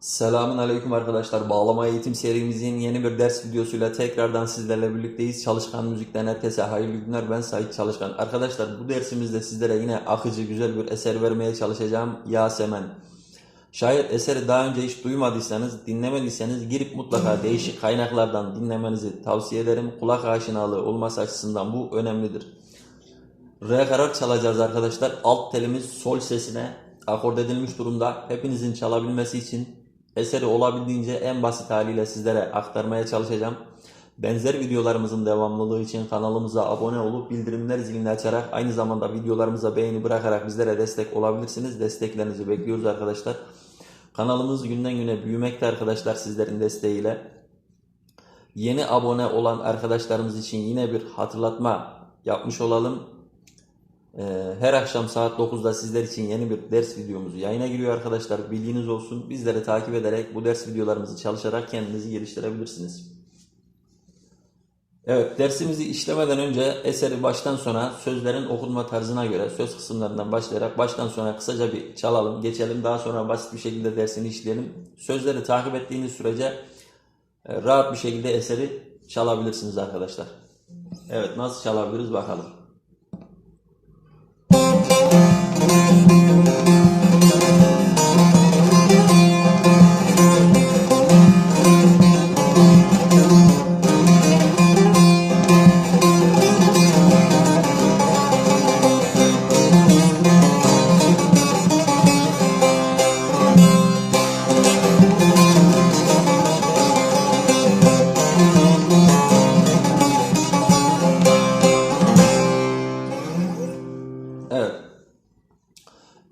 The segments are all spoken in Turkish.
Selamun Aleyküm arkadaşlar. Bağlama eğitim serimizin yeni bir ders videosuyla tekrardan sizlerle birlikteyiz. Çalışkan Müzik'ten herkese hayırlı günler. Ben Sait Çalışkan. Arkadaşlar bu dersimizde sizlere yine akıcı güzel bir eser vermeye çalışacağım. Yasemen. Şayet eseri daha önce hiç duymadıysanız, dinlemediyseniz girip mutlaka değişik kaynaklardan dinlemenizi tavsiye ederim. Kulak aşinalığı olması açısından bu önemlidir. Re karar çalacağız arkadaşlar. Alt telimiz sol sesine akord edilmiş durumda. Hepinizin çalabilmesi için eseri olabildiğince en basit haliyle sizlere aktarmaya çalışacağım. Benzer videolarımızın devamlılığı için kanalımıza abone olup bildirimler zilini açarak aynı zamanda videolarımıza beğeni bırakarak bizlere destek olabilirsiniz. Desteklerinizi bekliyoruz arkadaşlar. Kanalımız günden güne büyümekte arkadaşlar sizlerin desteğiyle. Yeni abone olan arkadaşlarımız için yine bir hatırlatma yapmış olalım. Ee, Her akşam saat 9'da sizler için yeni bir ders videomuz yayına giriyor arkadaşlar. Bilginiz olsun. Bizleri takip ederek bu ders videolarımızı çalışarak kendinizi geliştirebilirsiniz. Evet, dersimizi işlemeden önce eseri baştan sona sözlerin okunma tarzına göre söz kısımlarından başlayarak baştan sona kısaca bir çalalım, geçelim. Daha sonra basit bir şekilde dersini işleyelim. Sözleri takip ettiğiniz sürece e, rahat bir şekilde eseri çalabilirsiniz arkadaşlar. Evet, nasıl çalabiliriz bakalım.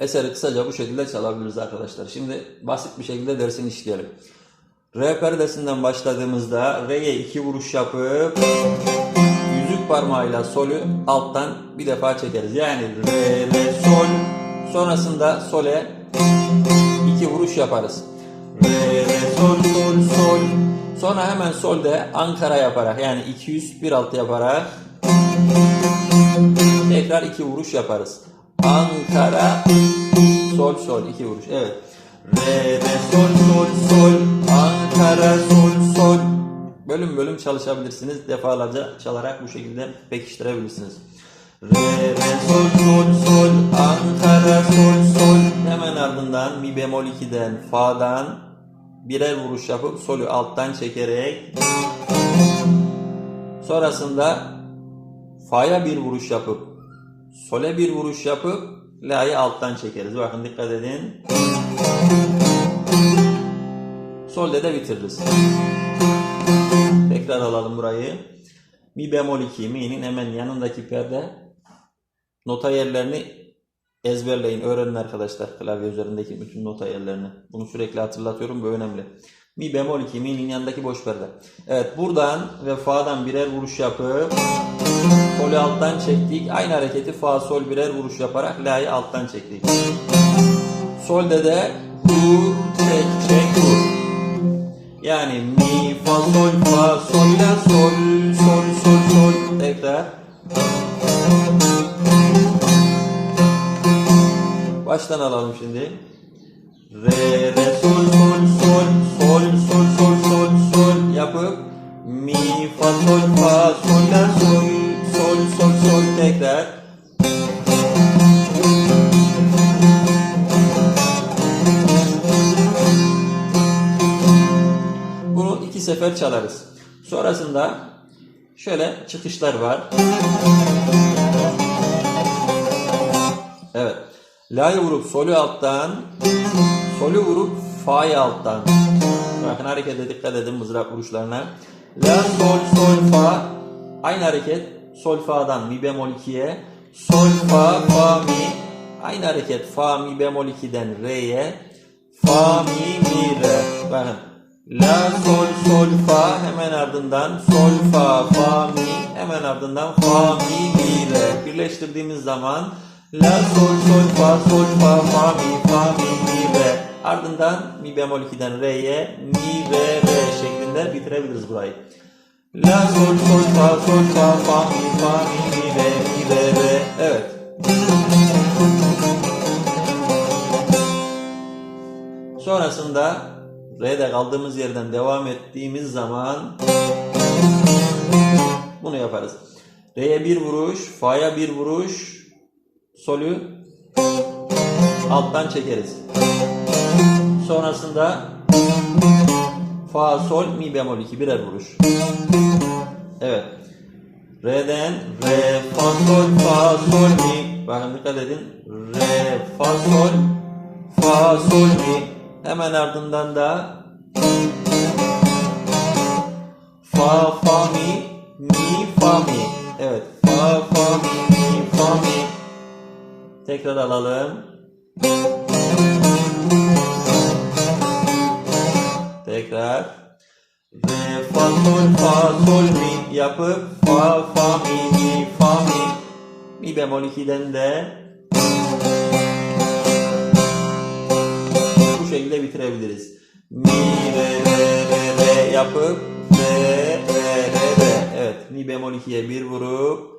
Eseri kısaca bu şekilde çalabiliriz arkadaşlar. Şimdi basit bir şekilde dersini işleyelim. Re perdesinden başladığımızda Re'ye iki vuruş yapıp yüzük parmağıyla solü alttan bir defa çekeriz. Yani Re, Re, Sol. Sonrasında Sol'e iki vuruş yaparız. Re, Re, Sol, Sol, Sol. Sonra hemen Sol'de Ankara yaparak yani 200 bir altı yaparak Tekrar iki vuruş yaparız. Ankara sol sol iki vuruş. Evet. Re re sol sol sol Ankara sol sol. Bölüm bölüm çalışabilirsiniz. Defalarca çalarak bu şekilde pekiştirebilirsiniz. Re re sol sol sol Ankara sol sol. Hemen ardından mi bemol 2'den fa'dan birer vuruş yapıp solü alttan çekerek sonrasında Fa'ya bir vuruş yapıp Sol'e bir vuruş yapıp La'yı alttan çekeriz. Bakın dikkat edin. Sol'de de bitiririz. Tekrar alalım burayı. Mi bemol 2, mi'nin hemen yanındaki perde nota yerlerini ezberleyin, öğrenin arkadaşlar klavye üzerindeki bütün nota yerlerini. Bunu sürekli hatırlatıyorum, bu önemli. Mi bemol 2, mi'nin yanındaki boş perde. Evet, buradan ve fa'dan birer vuruş yapıp Sol'ü alttan çektik. Aynı hareketi fa sol birer vuruş yaparak la'yı alttan çektik. Sol'de de vur çek çek vur. Yani mi fa sol fa sol la sol sol sol sol tekrar. Baştan alalım şimdi. Re re sol sol fa sol la sol sol sol sol tekrar. Bunu iki sefer çalarız. Sonrasında şöyle çıkışlar var. Evet. La'yı vurup solü alttan, solü vurup fa'yı alttan. Bakın harekete dikkat edin mızrak vuruşlarına. La, sol, sol, fa. Aynı hareket. Sol, fa'dan mi bemol 2'ye. Sol, fa, fa, mi. Aynı hareket. Fa, mi bemol 2'den re'ye. Fa, mi, mi, re. Bakın. La, sol, sol, fa. Hemen ardından sol, fa, fa, mi. Hemen ardından fa, mi, mi, re. Birleştirdiğimiz zaman La, sol, sol, fa, sol, fa, fa, mi, fa, mi, mi, re. Ardından mi bemol 2'den re'ye mi, re, re şeklinde bitirebiliriz burayı. La, sol, sol, fa, sol, fa, fa, mi, fa, mi, mi, re, mi, re, re. Evet. Sonrasında Re'de kaldığımız yerden devam ettiğimiz zaman bunu yaparız. Re'ye bir vuruş, Fa'ya bir vuruş, Sol'ü alttan çekeriz. Sonrasında Fa, Sol, Mi bemol 2 birer vuruş. Evet. Re'den Re, Fa, Sol, Fa, Sol, Mi. Bakın dikkat edin. Re, Fa, Sol, Fa, Sol, Mi. Hemen ardından da Fa, Fa, Mi, Mi, Fa, Mi. Evet. Fa, Fa, Mi, Mi, Fa, Mi. Tekrar alalım. Tekrar. Re, fa, sol, fa, sol, mi yapıp fa, fa, mi, mi, fa, mi. Mi bemol 2'den de bu şekilde bitirebiliriz. Mi, re, re, re, re yapıp re, re, re, re. Evet. Mi bemol 2'ye bir vurup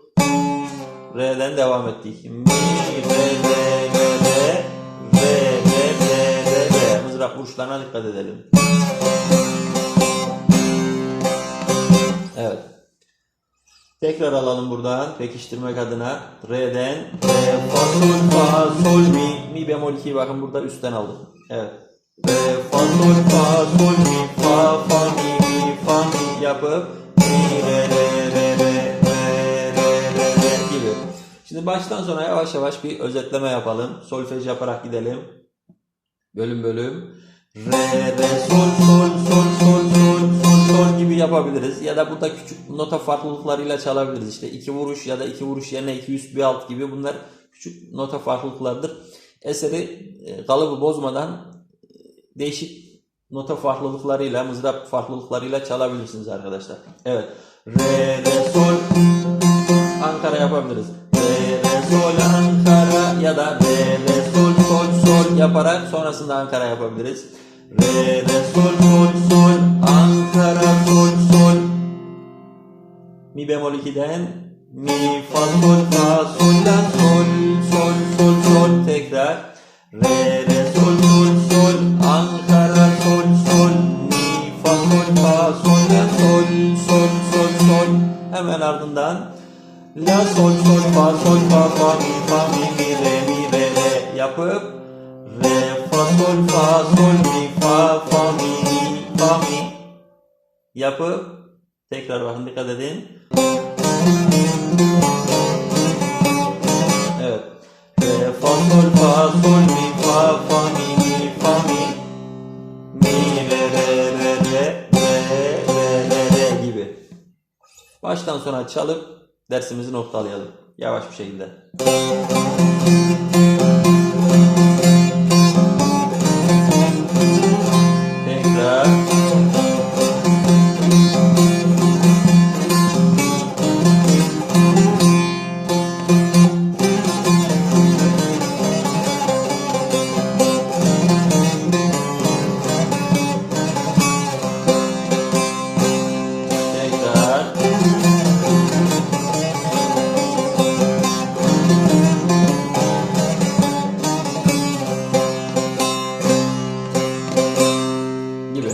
Re'den devam ettik. Mi, re, re. Mızrak vuruşlarına dikkat edelim. Evet. Tekrar alalım buradan pekiştirmek adına. Re'den Re, Fa, Sol, Fa, Sol, Mi. Mi bemol 2'yi bakın burada üstten aldım. Evet. Re, Fa, Sol, Fa, Sol, Mi. Fa, Fa, Mi, Mi, Fa, Mi yapıp Mi, Re, Re, Re, Re, Re, Re, Re, Re gibi. Şimdi baştan sona yavaş yavaş bir özetleme yapalım. Solfej yaparak gidelim. Bölüm bölüm. Re, re, sol, sol, sol, sol, sol, sol, sol gibi yapabiliriz. Ya da burada küçük nota farklılıklarıyla çalabiliriz. İşte iki vuruş ya da iki vuruş yerine iki üst bir alt gibi bunlar küçük nota farklılıklardır. Eseri e, kalıbı bozmadan e, değişik nota farklılıklarıyla, mızrap farklılıklarıyla çalabilirsiniz arkadaşlar. Evet. Re, re, sol, Ankara yapabiliriz. Re, re, sol, Ankara ya da re, re, sol, yaparak sonrasında Ankara yapabiliriz. Re, re, sol, sol, sol, Ankara, sol, sol. Mi bemol 2'den mi, fa, sol, fa, sol, la, sol, sol, sol, sol. Tekrar. Re, re, sol, sol, sol, Ankara, sol, sol. Mi, fa, sol, fa, sol, la, sol, sol, sol, sol. Hemen ardından La sol sol fa sol fa fa mi fa mi mi re mi re re yapıp re fa sol fa sol mi fa fa mi mi fa mi yapıp tekrar bakın dikkat edin. Evet. Re fa sol fa sol mi fa fa mi mi fa mi mi re re re re re re re re gibi. Baştan sona çalıp dersimizi noktalayalım. Yavaş bir şekilde. Gibi.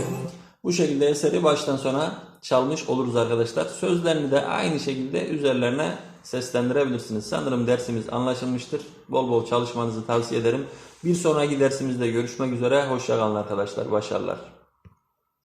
Bu şekilde eseri baştan sona çalmış oluruz arkadaşlar. Sözlerini de aynı şekilde üzerlerine seslendirebilirsiniz. Sanırım dersimiz anlaşılmıştır. Bol bol çalışmanızı tavsiye ederim. Bir sonraki dersimizde görüşmek üzere. Hoşçakalın arkadaşlar. Başarılar.